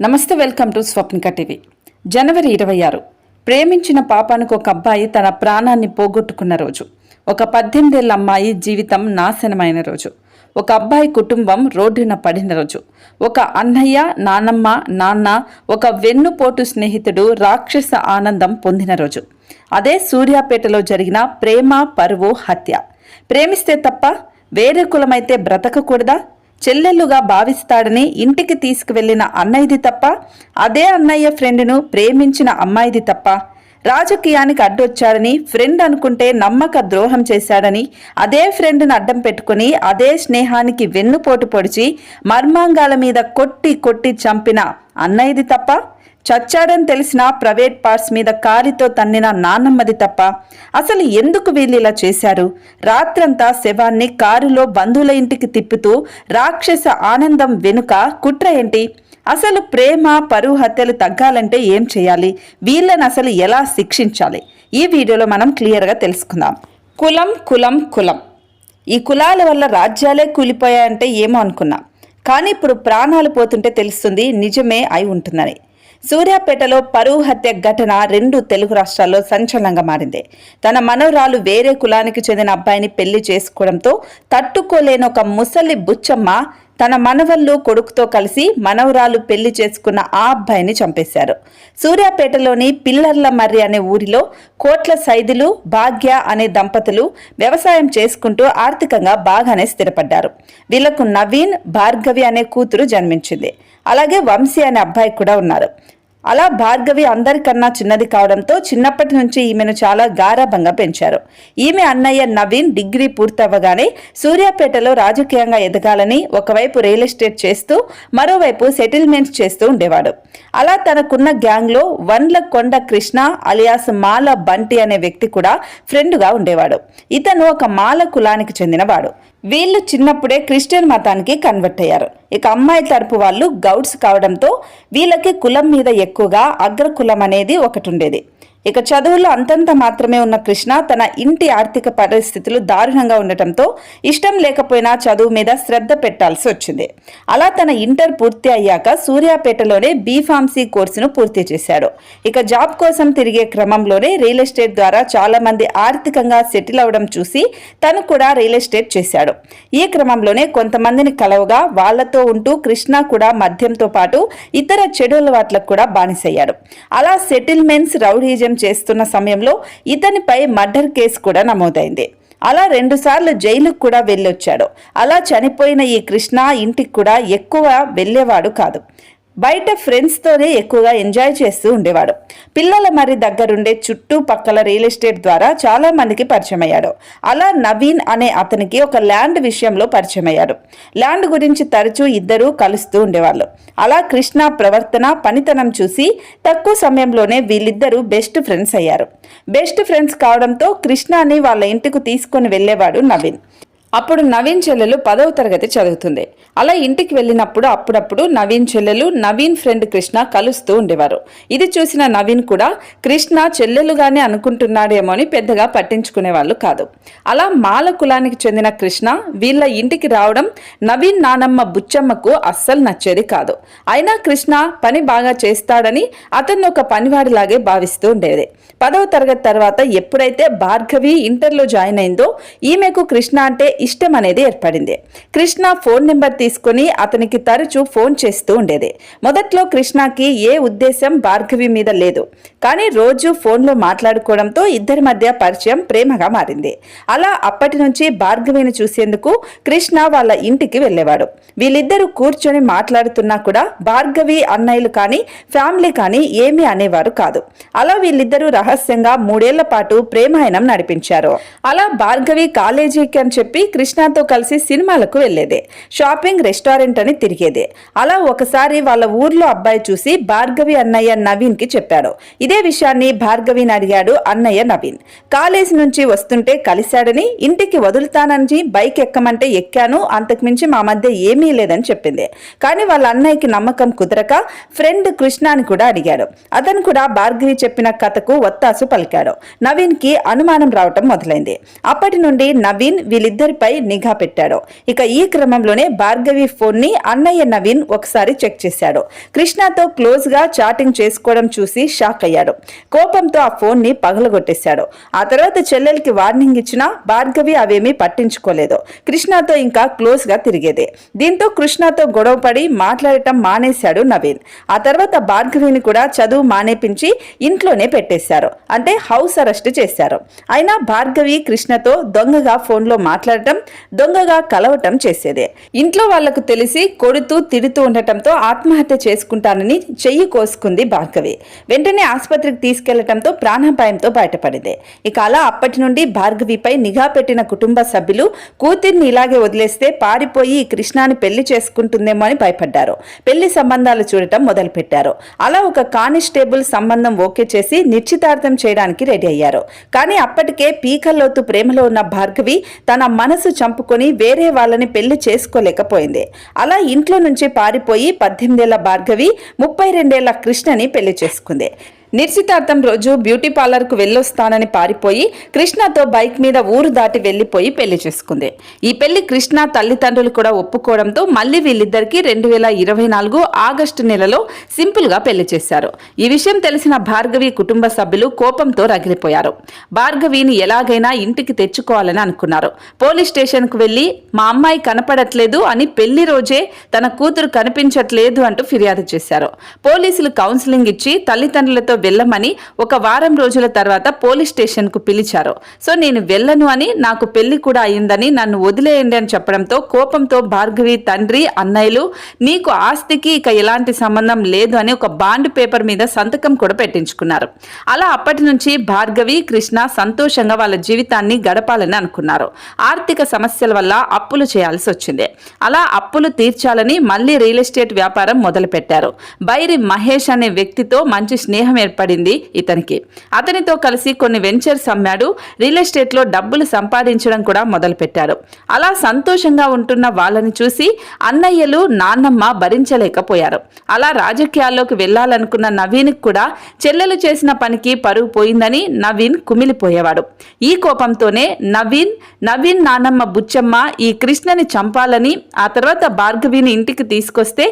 నమస్తే welcome to Swapnika TV. జనవరి ఇరవై ఆరు. ప్రేమించిన పాపానికి ఒక అబ్బాయి తన ప్రాణాన్ని పోగొట్టుకున్న రోజు. ఒక పద్దెనిమిదేళ్ళ అమ్మాయి జీవితం నాశనమైన రోజు. ఒక అబ్బాయి కుటుంబం రోడ్డున పడిన రోజు. ఒక అన్నయ్య నానమ్మ నాన్న ఒక వెన్నుపోటు స్నేహితుడు రాక్షస ఆనందం పొందిన రోజు. అదే సూర్యాపేటలో జరిగిన ప్రేమ పరువు హత్య. ప్రేమిస్తే తప్ప వేరే కులమైతే బ్రతకకూడదా? చెల్లెలుగా భావిస్తాడని ఇంటికి తీసుకువెళ్ళిన అన్నయ్యది తప్ప అదే అన్నయ్య ఫ్రెండ్ను ప్రేమించిన అమ్మాయిది తప్ప. రాజకీయానికి అడ్డొచ్చాడని ఫ్రెండ్ అనుకుంటే నమ్మక ద్రోహం చేశాడని అదే ఫ్రెండ్ను అడ్డం పెట్టుకుని అదే స్నేహానికి వెన్నుపోటు పొడిచి మర్మాంగాల మీద కొట్టి కొట్టి చంపిన అన్నయ్యది తప్ప చచ్చాడని తెలిసిన ప్రైవేట్ పార్ట్స్ మీద కాలితో తన్నిన నాన్నమ్మది తప్ప అసలు ఎందుకు వీళ్ళిలా చేశారు? రాత్రంతా శవాన్ని కారులో బంధువుల ఇంటికి తిప్పుతూ రాక్షస ఆనందం వెనుక కుట్ర ఏంటి? అసలు ప్రేమ పరువు హత్యలు తగ్గాలంటే ఏం చేయాలి? వీళ్ళని అసలు ఎలా శిక్షించాలి? ఈ వీడియోలో మనం క్లియర్గా తెలుసుకుందాం. కులం కులం కులం. ఈ కులాల వల్ల రాజ్యాలే కూలిపోయాయంటే ఏమో అనుకున్నా. కానీ ఇప్పుడు ప్రాణాలు పోతుంటే తెలుస్తుంది నిజమే అయి ఉంటుందని సూర్యాపేటలో పరువు హత్య ఘటన రెండు తెలుగు రాష్ట్రాల్లో సంచలనంగా మారింది. తన మనవరాలు వేరే కులానికి చెందిన అబ్బాయిని పెళ్ళి చేసుకోవడంతో తట్టుకోలేని ఒక ముసలి బుచ్చమ్మ తన మనవళ్ళు కొడుకుతో కలిసి మనవరాలు పెళ్ళి చేసుకున్న ఆ అబ్బాయిని చంపేశారు. సూర్యాపేటలోని పిల్లర్ల మర్రి అనే ఊరిలో కోట్ల సైదులు భాగ్య అనే దంపతులు వ్యవసాయం చేసుకుంటూ ఆర్థికంగా బాగానే స్థిరపడ్డారు. వీళ్ళకు నవీన్ భార్గవి అనే కూతురు జన్మించింది. అలాగే వంశీ అనే అబ్బాయి కూడా ఉన్నారు. అలా భార్గవి అందరికన్నా చిన్నది కావడంతో చిన్నప్పటి నుంచి ఈమెను చాలా గారాభంగా పెంచారు. ఈమె అన్నయ్య నవీన్ డిగ్రీ పూర్తవ్వగానే సూర్యాపేటలో రాజకీయంగా ఎదగాలని ఒకవైపు రియల్ ఎస్టేట్ చేస్తూ మరోవైపు సెటిల్మెంట్స్ చేస్తూ ఉండేవాడు. అలా తనకున్న గ్యాంగ్లో వన్ల కొండ కృష్ణ అలియాస్ మాల బంటి అనే వ్యక్తి కూడా ఫ్రెండ్గా ఉండేవాడు. ఇతను ఒక మాల కులానికి చెందినవాడు. వీళ్ళు చిన్నప్పుడే క్రిస్టియన్ మతానికి కన్వర్ట్ అయ్యారు. ఇక అమ్మాయి తరపు వాళ్ళు గౌడ్స్ కావడంతో వీళ్ళకి కులం మీద ఎక్కువగా అగ్ర కులం అనేది ఒకటి ఉండేది ఇక చదువులో అంతంత మాత్రమే ఉన్న కృష్ణ తన ఇంటి ఆర్థిక పరిస్థితులు దారుణంగా ఉండటంతో ఇష్టం లేకపోయినా చదువు మీద శ్రద్ధ పెట్టాల్సి వచ్చింది. అలా తన ఇంటర్ పూర్తి అయ్యాక సూర్యాపేటలోనే బీఫార్మసీ కోర్సును పూర్తి చేశాడు. ఇక జాబ్ కోసం తిరిగే క్రమంలోనే రియల్ ఎస్టేట్ ద్వారా చాలా మంది ఆర్థికంగా సెటిల్ అవడం చూసి తను కూడా రియల్ ఎస్టేట్ చేశాడు. ఈ క్రమంలోనే కొంతమందిని కలవగా వాళ్ళతో ఉంటూ కృష్ణ కూడా మద్యంతో పాటు ఇతర చెడు అలవాట్లకు కూడా బానిసయ్యాడు. అలా సెటిల్మెంట్స్ రౌడీజం చేస్తున్న సమయంలో ఇతనిపై మర్డర్ కేసు కూడా నమోదైంది. అలా రెండుసార్లు జైలుకు కూడా వెళ్ళొచ్చాడు. అలా చనిపోయిన ఈ కృష్ణ ఇంటికి కూడా ఎక్కువ వెళ్ళేవాడు కాదు. బయట ఫ్రెండ్స్తోనే ఎక్కువగా ఎంజాయ్ చేస్తూ ఉండేవాడు. పిల్లల మరి దగ్గరుండే చుట్టూ పక్కల రియల్ ఎస్టేట్ ద్వారా చాలా మందికి పరిచయం అయ్యాడు. అలా నవీన్ అనే అతనికి ఒక ల్యాండ్ విషయంలో పరిచయం అయ్యాడు. ల్యాండ్ గురించి తరచూ ఇద్దరూ కలుస్తూ ఉండేవాళ్ళు. అలా కృష్ణ ప్రవర్తన పనితనం చూసి తక్కువ సమయంలోనే వీళ్ళిద్దరూ బెస్ట్ ఫ్రెండ్స్ అయ్యారు. బెస్ట్ ఫ్రెండ్స్ కావడంతో కృష్ణని వాళ్ళ ఇంటికి తీసుకొని వెళ్ళేవాడు నవీన్. అప్పుడు నవీన్ చెల్లెలు పదవ తరగతి చదువుతుంది. అలా ఇంటికి వెళ్ళినప్పుడు అప్పుడప్పుడు నవీన్ చెల్లెలు నవీన్ ఫ్రెండ్ కృష్ణ కలుస్తూ ఉండేవారు. ఇది చూసిన నవీన్ కూడా కృష్ణ చెల్లెలుగానే అనుకుంటున్నాడేమో అని పెద్దగా పట్టించుకునే వాళ్ళు కాదు. అలా మాల కులానికి చెందిన కృష్ణ వీళ్ళ ఇంటికి రావడం నవీన్ నానమ్మ బుచ్చమ్మకు అస్సలు నచ్చేది కాదు. అయినా కృష్ణ పని బాగా చేస్తాడని అతన్ని ఒక పనివాడిలాగే భావిస్తూ ఉండేది. పదవ తరగతి తర్వాత ఎప్పుడైతే భార్గవి ఇంటర్లో జాయిన్ అయిందో ఈమెకు కృష్ణ అంటే ఇష్టం అనేది ఏర్పడింది. కృష్ణ ఫోన్ నెంబర్ తీసుకుని అతనికి తరచూ ఫోన్ చేస్తూ ఉండేది. మొదట్లో కృష్ణకి ఏ ఉద్దేశం భార్గవి మీద లేదు. కానీ రోజు ఫోన్లో మాట్లాడుకోవడంతో ఇద్దరి మధ్య పరిచయం ప్రేమగా మారింది. అలా అప్పటి నుంచి భార్గవిని చూసేందుకు కృష్ణ వాళ్ళ ఇంటికి వెళ్ళేవాడు. వీళ్ళిద్దరూ కూర్చొని మాట్లాడుతున్నా కూడా భార్గవి అన్నయ్యలు కానీ ఫ్యామిలీ కానీ ఏమీ అనేవారు కాదు. అలా వీళ్ళిద్దరూ రహస్యంగా మూడేళ్ళ పాటు ప్రేమాయణం నడిపించారు. అలా భార్గవి కాలేజీకి అని చెప్పి కృష్ణతో కలిసి సినిమాలకు వెళ్ళేదే. షాపింగ్ రెస్టారెంట్ అని తిరిగేదే. అలా ఒకసారి వాళ్ళ ఊర్లో అబ్బాయి చూసి భార్గవి అన్నయ్య నవీన్కి చెప్పాడు. ఇదే విషయాన్ని భార్గవిని అడిగాడు అన్నయ్య నవీన్. కాలేజీ నుంచి వస్తుంటే కలిశాడని ఇంటికి వదులుతానని బైక్ ఎక్కమంటే ఎక్కాను అంతకుమించి మా మధ్య ఏమీ లేదని చెప్పింది. కానీ వాళ్ళ అన్నయ్యకి నమ్మకం కుదరక ఫ్రెండ్ కృష్ణాని కూడా అడిగాడు. అతను కూడా భార్గవి చెప్పిన కథకు ఒత్తాసు పలికాడు. నవీన్కి అనుమానం రావటం మొదలైంది. అప్పటి నుండి నవీన్ వీళ్ళిద్దరి పై నిఘా పెట్టాడు. ఇక ఈ క్రమంలోనే భార్గవి ఫోన్ని అన్నయ్య నవీన్ ఒకసారి చెక్ చేశాడు. కృష్ణతో క్లోజ్గా చాటింగ్ చేసుకోవడం చూసి షాక్ అయ్యాడు. కోపంతో ఆ ఫోన్ని పగలగొట్టేశాడు. ఆ తర్వాత చెల్లెలికి వార్నింగ్ ఇచ్చినా భార్గవి అవేమీ పట్టించుకోలేదు. కృష్ణతో ఇంకా క్లోజ్గా తిరిగేదే. దీంతో కృష్ణతో గొడవపడి మాట్లాడటం మానేశాడు నవీన్. ఆ తర్వాత భార్గవిని కూడా చదువు మానేపించి ఇంట్లోనే పెట్టేశారు. అంటే హౌస్ అరెస్ట్ చేశారు. అయినా భార్గవి కృష్ణతో దొంగగా ఫోన్లో మాట్లాడటం దొంగగా కలవటం చేసేదే. ఇంట్లో వాళ్ళకు తెలిసి కొడుతూ తిడుతూ ఉండటంతో ఆత్మహత్య చేసుకుంటానని చెయ్యి కోసుకుంది భార్గవి. వెంటనే ఆసుపత్రికి తీసుకెళ్ళటంతో ప్రాణాపాయంతో బయటపడింది. ఇక అలా అప్పటి నుండి భార్గవిపై నిఘా పెట్టిన కుటుంబ సభ్యులు కూతుర్ని ఇలాగే వదిలేస్తే పారిపోయి కృష్ణాని పెళ్ళి చేసుకుంటుందేమో అని భయపడ్డారు. పెళ్ళి సంబంధాలు చూడటం మొదలుపెట్టారు. అలా ఒక కానిస్టేబుల్ సంబంధం ఓకే చేసి నిశ్చితార్థం చేయడానికి రెడీ అయ్యారు. కానీ అప్పటికే పీకల్లోతు ప్రేమలో ఉన్న భార్గవి తన మన మనసు చంపుకొని వేరే వాళ్ళని పెళ్ళి చేసుకోలేకపోయింది. అలా ఇంట్లో నుంచి పారిపోయి పద్దెనిమిదేళ్ళ భార్గవి ముప్పై రెండేళ్ళ కృష్ణని పెళ్ళి చేసుకుంది. నిశ్చితార్థం రోజు బ్యూటీ పార్లర్కు వెళ్ళొస్తానని పారిపోయి కృష్ణతో బైక్ మీద ఊరు దాటి వెళ్ళిపోయి పెళ్ళి చేసుకుంది. ఈ పెళ్ళి కృష్ణ తల్లిదండ్రులు కూడా ఒప్పుకోవడంతో మళ్ళీ వీళ్ళిద్దరికీ రెండు వేల ఇరవై నాలుగు ఆగస్టు నెలలో సింపుల్గా పెళ్ళి చేశారు. ఈ విషయం తెలిసిన భార్గవి కుటుంబ సభ్యులు కోపంతో రగిలిపోయారు. భార్గవిని ఎలాగైనా ఇంటికి తెచ్చుకోవాలని అనుకున్నారు. పోలీస్ స్టేషన్కు మా అమ్మాయి కనపడట్లేదు అని పెళ్ళి రోజే తన కూతురు కనిపించట్లేదు అంటూ ఫిర్యాదు చేశారు. పోలీసులు కౌన్సిలింగ్ ఇచ్చి తల్లిదండ్రులతో వెళ్ళమని ఒక వారం రోజుల తర్వాత పోలీస్ స్టేషన్కు పిలిచారు. సో నేను వెళ్ళను అని నాకు పెళ్ళి కూడా అయిందని నన్ను వదిలేయండి అని చెప్పడంతో కోపంతో భార్గవి తండ్రి అన్నయ్యలు నీకు ఆస్తికి ఇక ఎలాంటి సంబంధం లేదు అని ఒక బాండ్ పేపర్ మీద సంతకం కూడా పెట్టించుకున్నారు. అలా అప్పటి నుంచి భార్గవి కృష్ణ సంతోషంగా వాళ్ళ జీవితాన్ని గడపాలని అనుకున్నారు. ఆర్థిక సమస్యల వల్ల అప్పులు చేయాల్సి వచ్చింది. అలా అప్పులు తీర్చాలని మళ్ళీ రియల్ ఎస్టేట్ వ్యాపారం మొదలుపెట్టారు. బైరి మహేష్ అనే వ్యక్తితో మంచి స్నేహం ఏర్పడింది ఇతనికి. అతనితో కలిసి కొన్ని వెంచర్స్ అమ్మాడు. రియల్ ఎస్టేట్లో డబ్బులు సంపాదించడం కూడా మొదలుపెట్టారు అలా సంతోషంగా ఉంటున్న వాళ్ళని చూసి అన్నయ్యలు నాన్నమ్మ భరించలేకపోయారు. అలా రాజకీయాల్లోకి వెళ్ళాలనుకున్న నవీన్ కూడా చెల్లెలు చేసిన పనికి పరువు పోయిందని నవీన్ కుమిలిపోయేవాడు. ఈ కోపంతోనే నవీన్ నవీన్ నానమ్మ బుచ్చమ్మ ఈ కృష్ణని చంపాలని ఆ తర్వాత భార్గవిని ఇంటికి తీసుకొస్తే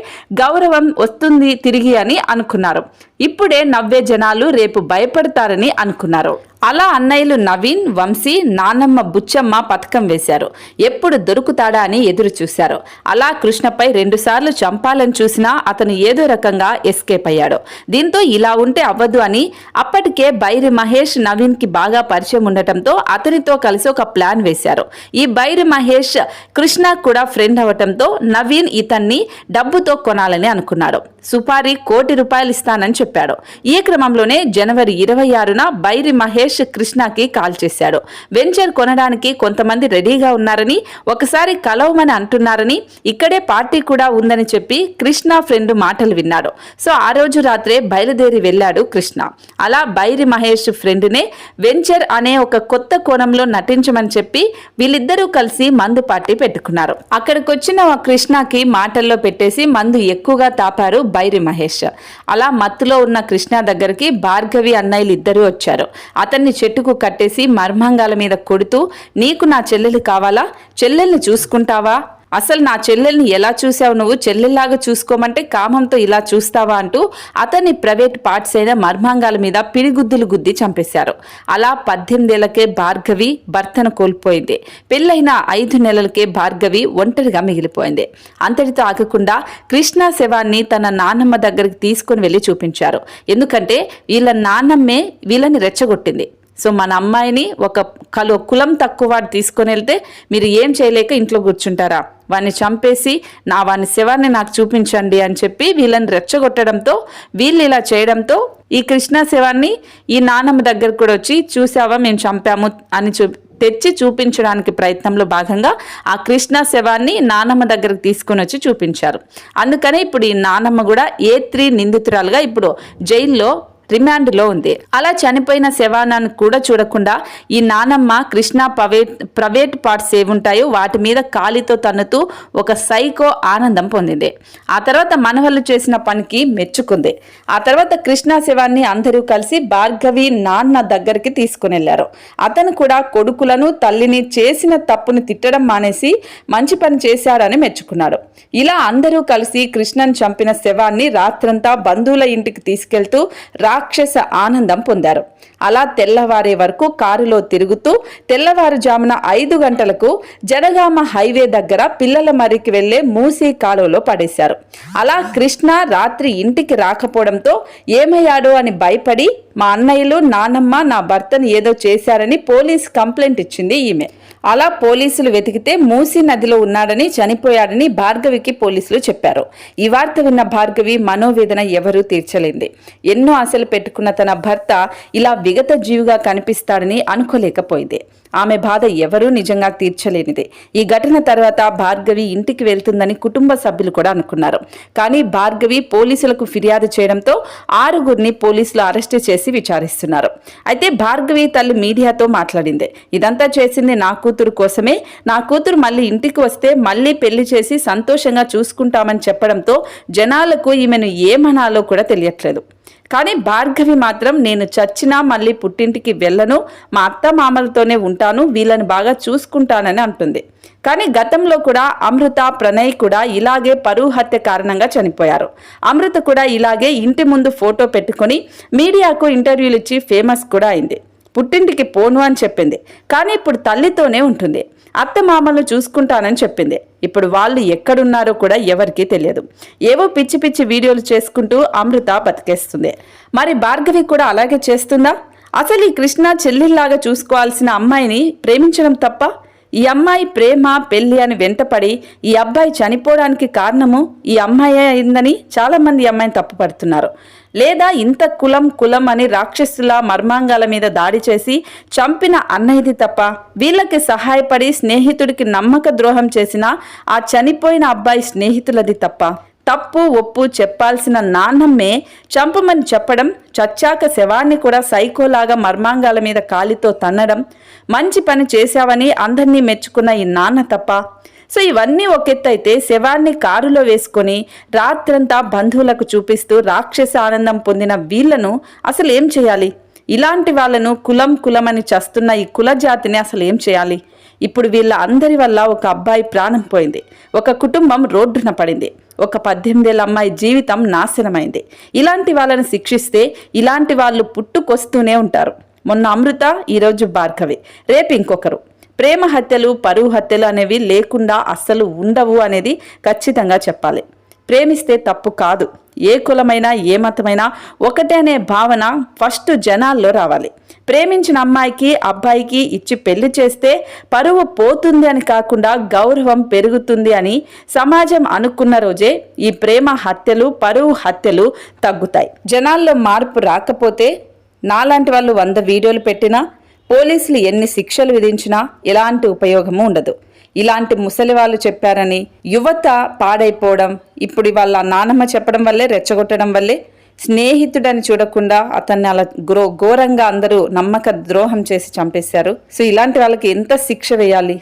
గౌరవం వస్తుంది తిరిగి అని అనుకున్నారు. ఇప్పుడే నవ్వే జనాలు రేపు భయపడతారని అనుకున్నారు. అలా అన్నయ్యలు నవీన్ వంశీ నానమ్మ బుచ్చమ్మ పథకం వేశారు. ఎప్పుడు దొరుకుతాడా అని ఎదురు చూశారు. అలా కృష్ణపై రెండుసార్లు చంపాలని చూసినా అతను ఏదో రకంగా ఎస్కేప్ అయ్యాడు. దీంతో ఇలా ఉంటే అవ్వదు అని అప్పటికే బైరి మహేష్ నవీన్కి బాగా పరిచయం ఉండటంతో అతనితో కలిసి ఒక ప్లాన్ వేశారు. ఈ బైరి మహేష్ కృష్ణ కూడా ఫ్రెండ్ అవటంతో నవీన్ ఇతన్ని డబ్బుతో కొనాలని అనుకున్నాడు. సుపారీ కోటి రూపాయలు ఇస్తానని చెప్పాడు. ఈ క్రమంలోనే జనవరి ఇరవై ఆరున బైరి మహేష్ కృష్ణకి కాల్ చేశాడు. వెంచర్ కొనడానికి కొంతమంది రెడీగా ఉన్నారని ఒకసారి కలవమని అంటున్నారని ఇక్కడే పార్టీ కూడా ఉందని చెప్పి కృష్ణ ఫ్రెండ్ మాటలు విన్నాడు. సో ఆ రోజు రాత్రే బయలుదేరి వెళ్ళాడు కృష్ణ. అలా బైరి మహేష్ ఫ్రెండ్నే వెంచర్ అనే ఒక కొత్త కోణంలో నటించమని చెప్పి వీళ్ళిద్దరూ కలిసి మందు పార్టీ పెట్టుకున్నారు. అక్కడికి వచ్చిన కృష్ణకి మాటల్లో పెట్టేసి మందు ఎక్కువగా తాపారు బైరి మహేష్. అలా మత్తులో ఉన్న కృష్ణ దగ్గరికి భార్గవి అన్నయ్యలు ఇద్దరు వచ్చారు. అతన్ని చెట్టుకు కట్టేసి మర్మాంగాల మీద కొడుతూ నీకు నా చెల్లెలు కావాలా? చెల్లెల్ని చూసుకుంటావా? అసలు నా చెల్లెల్ని ఎలా చూసావు నువ్వు? చెల్లెల్లాగా చూసుకోమంటే కామంతో ఇలా చూస్తావా అంటూ అతని ప్రైవేట్ పార్ట్స్ అయిన మర్మాంగాల మీద పిడిగుద్దులు గుద్ది చంపేశారు. అలా పద్దెనిమిదేళ్ళకే భార్గవి భర్తను కోల్పోయింది. పెళ్ళైన ఐదు నెలలకే భార్గవి ఒంటరిగా మిగిలిపోయింది. అంతటితో ఆగకుండా కృష్ణ శవాన్ని తన నాన్నమ్మ దగ్గరికి తీసుకుని వెళ్ళి చూపించారు. ఎందుకంటే వీళ్ళ నాన్నమ్మే వీళ్ళని రెచ్చగొట్టింది. సో మన అమ్మాయిని ఒక కలు కులం తక్కువ వాడు తీసుకొని వెళ్తే మీరు ఏం చేయలేక ఇంట్లో కూర్చుంటారా? వాడిని చంపేసి నా వాని శవాన్ని నాకు చూపించండి అని చెప్పి వీళ్ళని రెచ్చగొట్టడంతో వీళ్ళు ఇలా చేయడంతో ఈ కృష్ణ శవాన్ని ఈ నానమ్మ దగ్గర కూడా వచ్చి చూసావా మేము చంపాము అని చూ తెచ్చి చూపించడానికి ప్రయత్నంలో భాగంగా ఆ కృష్ణ శవాన్ని నానమ్మ దగ్గరకు తీసుకొని వచ్చి చూపించారు. అందుకనే ఇప్పుడు ఈ నానమ్మ కూడా ఏ త్రీ నిందితురాలుగా ఇప్పుడు జైల్లో రిమాండ్లో ఉంది. అలా చనిపోయిన శవానాన్ని కూడా చూడకుండా ఈ నానమ్మ కృష్ణ ప్రైవేట్ ప్రైవేట్ పార్ట్స్ ఏవుంటాయో వాటి మీద కాలితో తన్నుతూ ఒక సైకో ఆనందం పొందింది. ఆ తర్వాత మనవళ్ళు చేసిన పనికి మెచ్చుకుంది. ఆ తర్వాత కృష్ణ శవాన్ని అందరూ కలిసి భార్గవి నాన్న దగ్గరికి తీసుకుని వెళ్ళారు అతను కూడా కొడుకులను తల్లిని చేసిన తప్పుని తిట్టడం మానేసి మంచి పని చేశారని మెచ్చుకున్నాడు ఇలా అందరూ కలిసి కృష్ణన్ చంపిన శవాన్ని రాత్రంతా బంధువుల ఇంటికి తీసుకెళ్తూ రా రాక్షస ఆనందం పొందారు. అలా తెల్లవారే వరకు కారులో తిరుగుతూ తెల్లవారుజామున ఐదు గంటలకు జనగామ హైవే దగ్గర పిల్లల మరికి వెళ్ళే మూసీ కాలువలో పడేశారు. అలా కృష్ణ రాత్రి ఇంటికి రాకపోవడంతో ఏమయ్యాడో అని భయపడి మా అన్నయ్యలు నానమ్మ నా భర్తను ఏదో చేశారని పోలీస్ కంప్లైంట్ ఇచ్చింది ఈమె. అలా పోలీసులు వెతికితే మూసీ నదిలో ఉన్నాడని చనిపోయాడని భార్గవికి పోలీసులు చెప్పారు. ఈ వార్త విన్న భార్గవి మనోవేదన ఎవరూ తీర్చలేంది. ఎన్నో ఆశలు పెట్టుకున్న తన భర్త ఇలా విగత జీవిగా కనిపిస్తాడని అనుకోలేకపోయింది. ఆమె బాధ ఎవరూ నిజంగా తీర్చలేనిదే. ఈ ఘటన తర్వాత భార్గవి ఇంటికి వెళ్తుందని కుటుంబ సభ్యులు కూడా అనుకున్నారు. కానీ భార్గవి పోలీసులకు ఫిర్యాదు చేయడంతో ఆరుగురిని పోలీసులు అరెస్ట్ చేసి విచారిస్తున్నారు. అయితే భార్గవి తల్లి మీడియాతో మాట్లాడింది. ఇదంతా చేసింది నా కూతురు కోసమే. నా కూతురు మళ్ళీ ఇంటికి వస్తే మళ్ళీ పెళ్ళి చేసి సంతోషంగా చూసుకుంటామని చెప్పడంతో జనాలకు ఈమెను ఏమనాలో కూడా తెలియట్లేదు. కానీ భార్గవి మాత్రం నేను చచ్చినా మళ్ళీ పుట్టింటికి వెళ్ళను మా అత్త మామలతోనే ఉంటాను వీళ్ళని బాగా చూసుకుంటానని అంటుంది. కానీ గతంలో కూడా అమృత ప్రణయ్ కూడా ఇలాగే పరువు హత్య కారణంగా చనిపోయారు. అమృత కూడా ఇలాగే ఇంటి ముందు ఫోటో పెట్టుకొని మీడియాకు ఇంటర్వ్యూలు ఇచ్చి ఫేమస్ కూడా అయింది. పుట్టింటికి పోను అని చెప్పింది. కానీ ఇప్పుడు తల్లితోనే ఉంటుంది. అత్త మామలను చూసుకుంటానని చెప్పింది. ఇప్పుడు వాళ్ళు ఎక్కడున్నారో కూడా ఎవరికీ తెలియదు. ఏవో పిచ్చి పిచ్చి వీడియోలు చేసుకుంటూ అమృత బతికేస్తుంది. మరి భార్గవి కూడా అలాగే చేస్తుందా? అసలు ఈ కృష్ణ చెల్లెల్లాగా చూసుకోవాల్సిన అమ్మాయిని ప్రేమించడం తప్ప ఈ అమ్మాయి ప్రేమ పెళ్ళి అని వెంటపడి ఈ అబ్బాయి చనిపోవడానికి కారణము ఈ అమ్మాయి అయిందని చాలామంది అమ్మాయిని తప్పుపడుతున్నారు. లేదా ఇంత కులం కులం అని రాక్షసుల మర్మాంగాల మీద దాడి చేసి చంపిన అన్నయ్యది తప్ప వీళ్ళకి సహాయపడి స్నేహితుడికి నమ్మక ద్రోహం చేసిన ఆ చనిపోయిన అబ్బాయి స్నేహితులది తప్ప తప్పు ఒప్పు చెప్పాల్సిన నాన్నమ్మే చంపమని చెప్పడం చచ్చాక శవాన్ని కూడా సైకోలాగా మర్మాంగాల మీద కాలితో తన్నడం మంచి పని చేశావని అందరినీ మెచ్చుకున్న ఈ నాన్న తప్ప. సో ఇవన్నీ ఒకెత్తైతే శవాన్ని కారులో వేసుకొని రాత్రంతా బంధువులకు చూపిస్తూ రాక్షస ఆనందం పొందిన వీళ్ళను అసలు ఏం చేయాలి? ఇలాంటి వాళ్ళను కులం కులమని చస్తున్న ఈ కుల జాతిని అసలు ఏం చేయాలి? ఇప్పుడు వీళ్ళ అందరి వల్ల ఒక అబ్బాయి ప్రాణం పోయింది. ఒక కుటుంబం రోడ్డున పడింది. ఒక పద్దెనిమిదేళ్ళ అమ్మాయి జీవితం నాశనమైంది. ఇలాంటి వాళ్ళని శిక్షిస్తే ఇలాంటి వాళ్ళు పుట్టుకొస్తూనే ఉంటారు. మొన్న అమృత ఈరోజు భార్గవి. రేపు ఇంకొకరు. ప్రేమ హత్యలు పరువు హత్యలు అనేవి లేకుండా అస్సలు ఉండవు అనేది ఖచ్చితంగా చెప్పాలి. ప్రేమిస్తే తప్పు కాదు. ఏ కులమైనా ఏ మతమైనా ఒకటే అనే భావన ఫస్ట్ జనాల్లో రావాలి. ప్రేమించిన అమ్మాయికి అబ్బాయికి ఇచ్చి పెళ్ళి చేస్తే పరువు పోతుంది అని కాకుండా గౌరవం పెరుగుతుంది అని సమాజం అనుకున్న రోజే ఈ ప్రేమ హత్యలు పరువు హత్యలు తగ్గుతాయి. జనాల్లో మార్పు రాకపోతే నాలాంటి వాళ్ళు వంద వీడియోలు పెట్టినా పోలీసులు ఎన్ని శిక్షలు విధించినా ఎలాంటి ఉపయోగము ఉండదు. ఇలాంటి ముసలి వాళ్ళు చెప్పారని యువత పాడైపోవడం ఇప్పుడు వాళ్ళ నానమ్మ చెప్పడం వల్లే రెచ్చగొట్టడం వల్లే స్నేహితుడని చూడకుండా అతన్ని అలా గ్రో ఘోరంగా అందరూ నమ్మక ద్రోహం చేసి చంపేశారు. సో ఇలాంటి వాళ్ళకి ఎంత శిక్ష వేయాలి?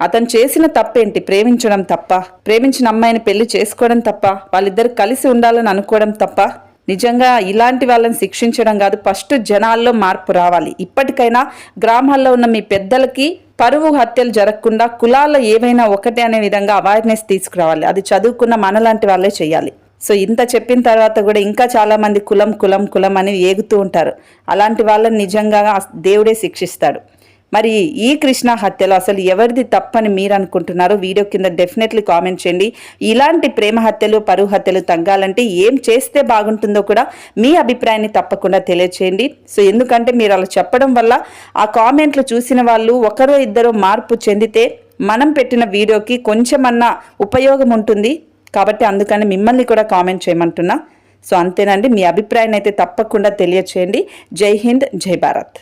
అతను చేసిన తప్పేంటి? ప్రేమించడం తప్ప ప్రేమించిన అమ్మాయిని పెళ్ళి చేసుకోవడం తప్ప వాళ్ళిద్దరు కలిసి ఉండాలని అనుకోవడం తప్ప నిజంగా ఇలాంటి వాళ్ళని శిక్షించడం కాదు. ఫస్ట్ జనాల్లో మార్పు రావాలి. ఇప్పటికైనా గ్రామాల్లో ఉన్న మీ పెద్దలకి పరువు హత్యలు జరగకుండా కులాల ఏవైనా ఒకటే అనే విధంగా అవేర్నెస్ తీసుకురావాలి. అది చదువుకున్న మనలాంటి వాళ్ళే చేయాలి. సో ఇంత చెప్పిన తర్వాత కూడా ఇంకా చాలామంది కులం కులం కులం అని ఏగుతూ ఉంటారు. అలాంటి వాళ్ళని నిజంగా దేవుడే శిక్షిస్తాడు. మరి ఈ కృష్ణ హత్యలో అసలు ఎవరిది తప్పని మీరు అనుకుంటున్నారో వీడియో కింద డెఫినెట్లీ కామెంట్ చేయండి. ఇలాంటి ప్రేమ హత్యలు పరువు హత్యలు తగ్గాలంటే ఏం చేస్తే బాగుంటుందో కూడా మీ అభిప్రాయాన్ని తప్పకుండా తెలియచేయండి. సో ఎందుకంటే మీరు అలా చెప్పడం వల్ల ఆ కామెంట్లు చూసిన వాళ్ళు ఒకరో ఇద్దరు మార్పు చెందితే మనం పెట్టిన వీడియోకి కొంచెమన్నా ఉపయోగం ఉంటుంది. కాబట్టి అందుకని మిమ్మల్ని కూడా కామెంట్ చేయమంటున్నా. సో అంతేనండి. మీ అభిప్రాయాన్ని అయితే తప్పకుండా తెలియచేయండి. జై హింద్ జై భారత్.